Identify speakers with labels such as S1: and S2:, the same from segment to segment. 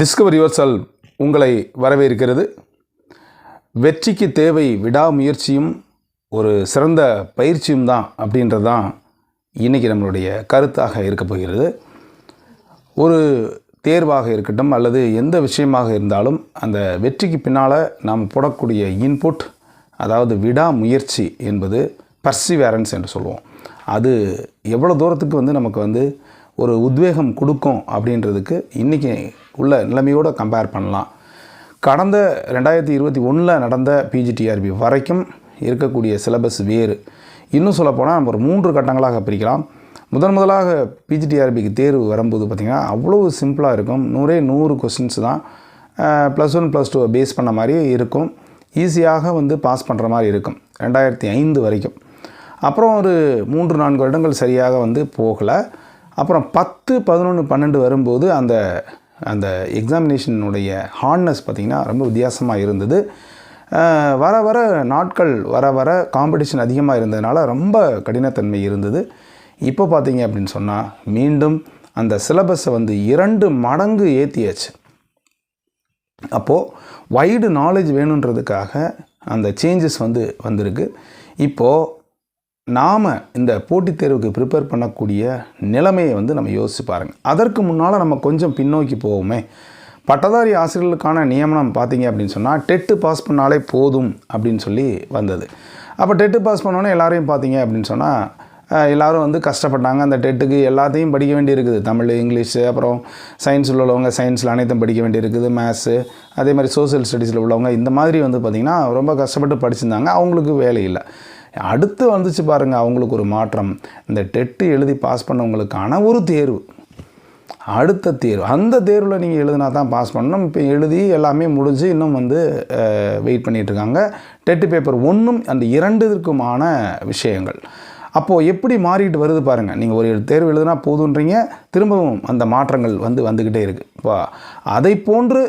S1: Discover your உங்களை வரவேற்கிறது. வெற்றிக்கு தேவை விடாமுயற்சியும் ஒரு சிறந்த பயிற்சியும் தான் அப்படின்றது தான் இன்றைக்கி நம்மளுடைய கருத்தாக இருக்க போகிறது. ஒரு தேர்வாக இருக்கட்டும் அல்லது எந்த விஷயமாக இருந்தாலும் அந்த வெற்றிக்கு பின்னால் நாம் போடக்கூடிய இன்புட் அதாவது விடாமுயற்சி என்பது பர்சிவேரன்ஸ் என்று சொல்லுவோம் அது எவ்வளோ தூரத்துக்கு வந்து நமக்கு வந்து ஒரு உத்வேகம் கொடுக்கும் அப்படின்றதுக்கு இன்றைக்கி உள்ள நிலைமையோடு கம்பேர் பண்ணலாம். கடந்த ரெண்டாயிரத்தி இருபத்தி ஒன்றில் நடந்த பிஜிடிஆர்பி வரைக்கும் இருக்கக்கூடிய சிலபஸ் வேறு. இன்னும் சொல்லப்போனால் நம்ம ஒரு மூன்று கட்டங்களாக பிரிக்கலாம். முதன் முதலாக பிஜிடிஆர்பிக்கு தேர்வு வரும்போது பார்த்திங்கன்னா அவ்வளோ சிம்பிளாக இருக்கும். நூறே நூறு கொஸ்டின்ஸ் தான். ப்ளஸ் ஒன் ப்ளஸ் டூவை பேஸ் பண்ண மாதிரி இருக்கும். ஈஸியாக வந்து பாஸ் பண்ணுற மாதிரி இருக்கும். ரெண்டாயிரத்தி ஐந்து வரைக்கும். அப்புறம் ஒரு மூன்று நான்கு வருடங்கள் சரியாக வந்து போகலை. அப்புறம் பத்து பதினொன்று பன்னெண்டு வரும்போது அந்த அந்த எக்ஸாமினேஷனுடைய ஹார்ட்னஸ் பார்த்திங்கன்னா ரொம்ப வித்தியாசமாக இருந்தது. வர வர நாட்கள் வர வர காம்படிஷன் அதிகமாக இருந்ததுனால ரொம்ப கடினத்தன்மை இருந்தது. இப்போ பார்த்தீங்க அப்படின்னு சொன்னால் மீண்டும் அந்த சிலபஸை வந்து இரண்டு மடங்கு ஏற்றியாச்சு அப்போது வைடு நாலேஜ் வேணுன்றதுக்காக அந்த சேஞ்சஸ் வந்து வந்திருக்கு. இப்போது நாம் இந்த போட்டித் தேர்வுக்கு ப்ரிப்பேர் பண்ணக்கூடிய நிலைமையை வந்து நம்ம யோசிச்சு பாருங்கள் அதற்கு முன்னால் நம்ம கொஞ்சம் பின்னோக்கி போவோமே. பட்டதாரி ஆசிரியர்களுக்கான நியமனம் பார்த்தீங்க அப்படின்னு சொன்னால் டெட்டு பாஸ் பண்ணாலே போதும் அப்படின்னு சொல்லி வந்தது. அப்போ டெட்டு பாஸ் பண்ணோன்னே எல்லாரையும் பார்த்தீங்க அப்படின்னு சொன்னால் எல்லோரும் வந்து கஷ்டப்பட்டாங்க. அந்த டெட்டுக்கு எல்லாத்தையும் படிக்க வேண்டியிருக்குது. தமிழ் இங்கிலீஷு அப்புறம் சயின்ஸில் உள்ளவங்க சயின்ஸில் அனைத்தும் படிக்க வேண்டியிருக்குது. மேத்ஸு அதே மாதிரி சோஷியல் ஸ்டடீஸில் உள்ளவங்க இந்த மாதிரி வந்து பார்த்திங்கன்னா ரொம்ப கஷ்டப்பட்டு படிச்சிருந்தாங்க. அவங்களுக்கு வேலை இல்லை. அடுத்து வந்துச்சு பாருங்கள் அவங்களுக்கு ஒரு மாற்றம். இந்த டெட்டு எழுதி பாஸ் பண்ணவங்களுக்கான ஒரு தேர்வு. அடுத்த தேர்வு. அந்த தேர்வில் நீங்கள் எழுதினா தான் பாஸ் பண்ணணும். இப்போ எழுதி எல்லாமே முடிஞ்சு இன்னும் வந்து வெயிட் பண்ணிகிட்ருக்காங்க டெட்டு பேப்பர் ஒன்றும் அந்த இரண்டுக்குமான விஷயங்கள். அப்போது எப்படி மாறிட்டு வருது பாருங்கள் நீங்கள் ஒரு தேர்வு எழுதுனா போதுன்றீங்க. திரும்பவும் அந்த மாற்றங்கள் வந்து வந்துக்கிட்டே இருக்குது இப்போ அதை போன்று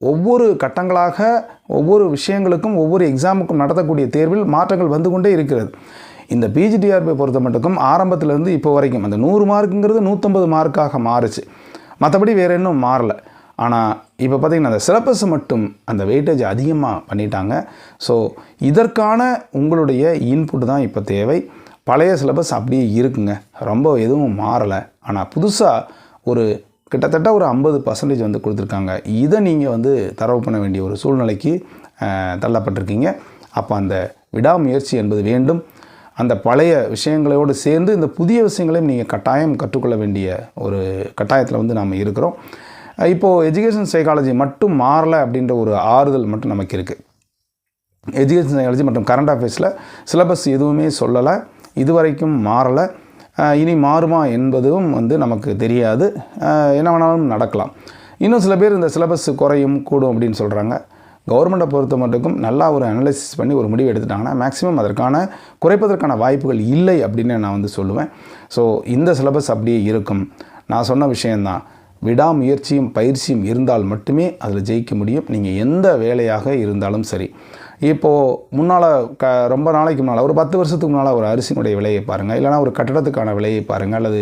S1: ஒவ்வொரு கட்டங்களாக ஒவ்வொரு விஷயங்களுக்கும் ஒவ்வொரு எக்ஸாமுக்கும் நடத்தக்கூடிய தேர்வில் மாற்றங்கள் வந்து கொண்டே இருக்கிறது. இந்த பிஜிடிஆர்பி பொறுத்த மட்டுக்கும் ஆரம்பத்திலேருந்து இப்போ வரைக்கும் அந்த நூறு மார்க்குங்கிறது நூற்றம்பது மார்க்காக மாறுச்சு. மற்றபடி வேறு இன்னும் மாறலை. ஆனால் இப்போ பார்த்திங்கன்னா அந்த சிலபஸ் மட்டும் அந்த வெயிட்டேஜ் அதிகமாக பண்ணிட்டாங்க. ஸோ இதற்கான உங்களுடைய இன்புட் தான் இப்போ தேவை. பழைய சிலபஸ் அப்படியே இருக்குங்க. ரொம்ப எதுவும் மாறலை. ஆனால் புதுசாக ஒரு கிட்டத்தட்ட ஒரு ஐம்பது பர்சன்டேஜ் வந்து கொடுத்துருக்காங்க. இதை நீங்கள் வந்து தரவு பண்ண வேண்டிய ஒரு சூழ்நிலைக்கு தள்ளப்பட்டிருக்கீங்க. அப்போ அந்த விடாமுயற்சி என்பது வேண்டும். அந்த பழைய விஷயங்களோடு சேர்ந்து இந்த புதிய விஷயங்களையும் நீங்கள் கட்டாயம் கற்றுக்கொள்ள வேண்டிய ஒரு கட்டாயத்தில் வந்து நாம் இருக்கிறோம். இப்போது எஜுகேஷன் சைக்காலஜி மட்டும் மாறலை அப்படின்ற ஒரு ஆறுதல் மட்டும் நமக்கு இருக்குது எஜுகேஷன் சைக்காலஜி மற்றும் கரண்ட் அஃபேர்ஸில் சிலபஸ் எதுவுமே சொல்லலை. இதுவரைக்கும் மாறலை. இனி மாறுமா என்பதும் வந்து நமக்கு தெரியாது. என்ன வேணாலும் நடக்கலாம். இன்னும் சில பேர் இந்த சிலபஸ் குறையும் கூடும் அப்படின்னு சொல்கிறாங்க கவர்மெண்ட்டை பொறுத்த மட்டுக்கும் நல்லா ஒரு அனலைசிஸ் பண்ணி ஒரு முடிவு எடுத்துட்டாங்கன்னா மேக்ஸிமம் அதற்கான குறைப்பதற்கான வாய்ப்புகள் இல்லை அப்படின்னு நான் வந்து சொல்லுவேன். ஸோ இந்த சிலபஸ் அப்படியே இருக்கும். நான் சொன்ன விஷயந்தான் விடாமுயற்சியும் பயிற்சியும் இருந்தால் மட்டுமே அதில் ஜெயிக்க முடியும். நீங்கள் எந்த வேலையாக இருந்தாலும் சரி. இப்போது முன்னால் க ரொம்ப நாளைக்கு முன்னால் ஒரு பத்து வருஷத்துக்கு முன்னால் ஒரு அரிசியினுடைய விலையை பாருங்கள் இல்லைனா ஒரு கட்டடத்துக்கான விலையை பாருங்கள் அல்லது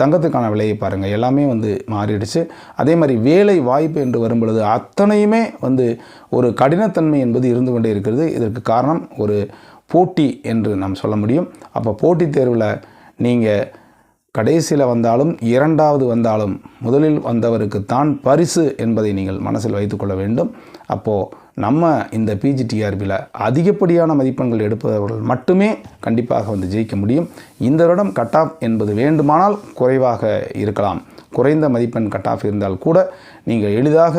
S1: தங்கத்துக்கான விலையை பாருங்கள் எல்லாமே வந்து மாறிடுச்சு. அதே மாதிரி வேலை வாய்ப்பு என்று வரும் பொழுது அத்தனையுமே வந்து ஒரு கடினத்தன்மை என்பது இருந்து கொண்டே இருக்கிறது. இதற்கு காரணம் ஒரு போட்டி என்று நாம் சொல்ல முடியும். அப்போ போட்டித் தேர்வில் நீங்கள் கடைசியில் வந்தாலும் இரண்டாவது வந்தாலும் முதலில் வந்தவருக்கு தான் பரிசு என்பதை நீங்கள் மனசில் வைத்துக்கொள்ள வேண்டும். அப்போது நம்ம இந்த பிஜிடிஆர்பியில் அதிகப்படியான மதிப்பெண்கள் எடுப்பவர்கள் மட்டுமே கண்டிப்பாக வந்து ஜெயிக்க முடியும். இந்த வருடம் கட் ஆஃப் என்பது வேண்டுமானால் குறைவாக இருக்கலாம். குறைந்த மதிப்பெண் கட் ஆஃப் இருந்தால் கூட நீங்கள் எளிதாக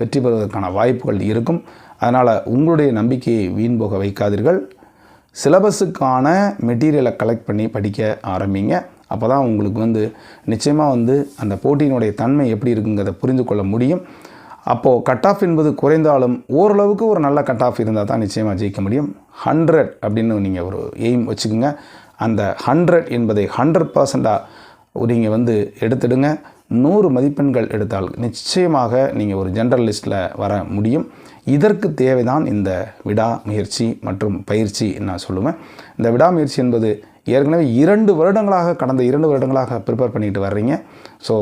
S1: வெற்றி பெறுவதற்கான வாய்ப்புகள் இருக்கும். அதனால் உங்களுடைய நம்பிக்கையை வீண் போக வைக்காதீர்கள். சிலபஸுக்கான மெட்டீரியலை கலெக்ட் பண்ணி படிக்க ஆரம்பிங்க. அப்போ தான் உங்களுக்கு வந்து நிச்சயமாக வந்து அந்த போட்டியினுடைய தன்மை எப்படி இருக்குங்கிறத புரிந்து கொள்ள முடியும். அப்போது கட் ஆஃப் என்பது குறைந்தாலும் ஓரளவுக்கு ஒரு நல்ல கட் ஆஃப் இருந்தால் தான் நிச்சயமாக ஜெயிக்க முடியும். ஹண்ட்ரட் அப்படின்னு நீங்கள் ஒரு எய்ம் வச்சுக்கோங்க. அந்த ஹண்ட்ரட் என்பதை ஹண்ட்ரட் பர்சண்ட்டாக நீங்கள் வந்து எடுத்துடுங்க. நூறு மதிப்பெண்கள் எடுத்தால் நிச்சயமாக நீங்கள் ஒரு ஜென்ரல் லிஸ்ட்டில் வர முடியும். இதற்கு தேவைதான் இந்த விடாமுயற்சி மற்றும் பயிற்சி நான் சொல்லுவேன். இந்த விடாமுயற்சி என்பது ஏற்கனவே இரண்டு வருடங்களாக கடந்த இரண்டு வருடங்களாக ப்ரிப்பேர் பண்ணிட்டு வர்றீங்க. ஸோ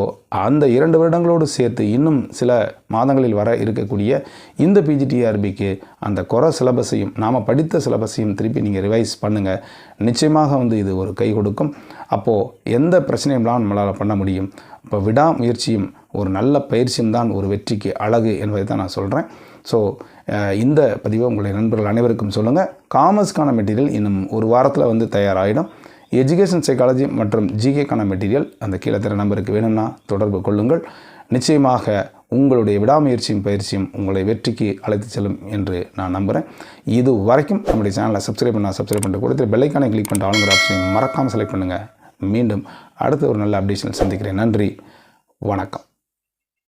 S1: அந்த இரண்டு வருடங்களோடு சேர்த்து இன்னும் சில மாதங்களில் வர இருக்கக்கூடிய இந்த பிஜிடிஆர்பிக்கு அந்த குறை சிலபஸையும் நாம் படித்த சிலபஸையும் திருப்பி நீங்கள் ரிவைஸ் பண்ணுங்கள் நிச்சயமாக வந்து இது ஒரு கை கொடுக்கும். அப்போது எந்த பிரச்சனையும்லாம் நம்மளால் பண்ண முடியும். இப்போ விடாமுயற்சியும் ஒரு நல்ல பயிற்சியும் தான் ஒரு வெற்றிக்கு அழகு என்பதை தான் நான் சொல்கிறேன் ஸோ இந்த பதிவை உங்களுடைய நண்பர்கள் அனைவருக்கும் சொல்லுங்கள் காமர்ஸ்க்கான மெட்டீரியல் இன்னும் ஒரு வாரத்தில் வந்து தயாராகிடும் எஜுகேஷன் சைக்காலஜி மற்றும் ஜிகேக்கான மெட்டீரியல் அந்த கீழே தர நம்பருக்கு வேணும்னா தொடர்பு கொள்ளுங்கள். நிச்சயமாக உங்களுடைய விடாமுயற்சியும் பயிற்சியும் உங்களை வெற்றிக்கு அழைத்து செல்லும் என்று நான் நம்புகிறேன் இது வரைக்கும் நம்முடைய சேனலை சப்ஸ்கிரைப் பண்ணால் சப்ஸ்கிரைப் பண்ணிட்டு கொடுத்து பெல்லைக்கானை கிளிக் பண்ணிட்டு ஆளுங்கிற ஆப்ஷனையும் மறக்காமல் செலக்ட் பண்ணுங்கள் மீண்டும் அடுத்த ஒரு நல்ல அப்டேஷனில் சந்திக்கிறேன். நன்றி. வணக்கம்.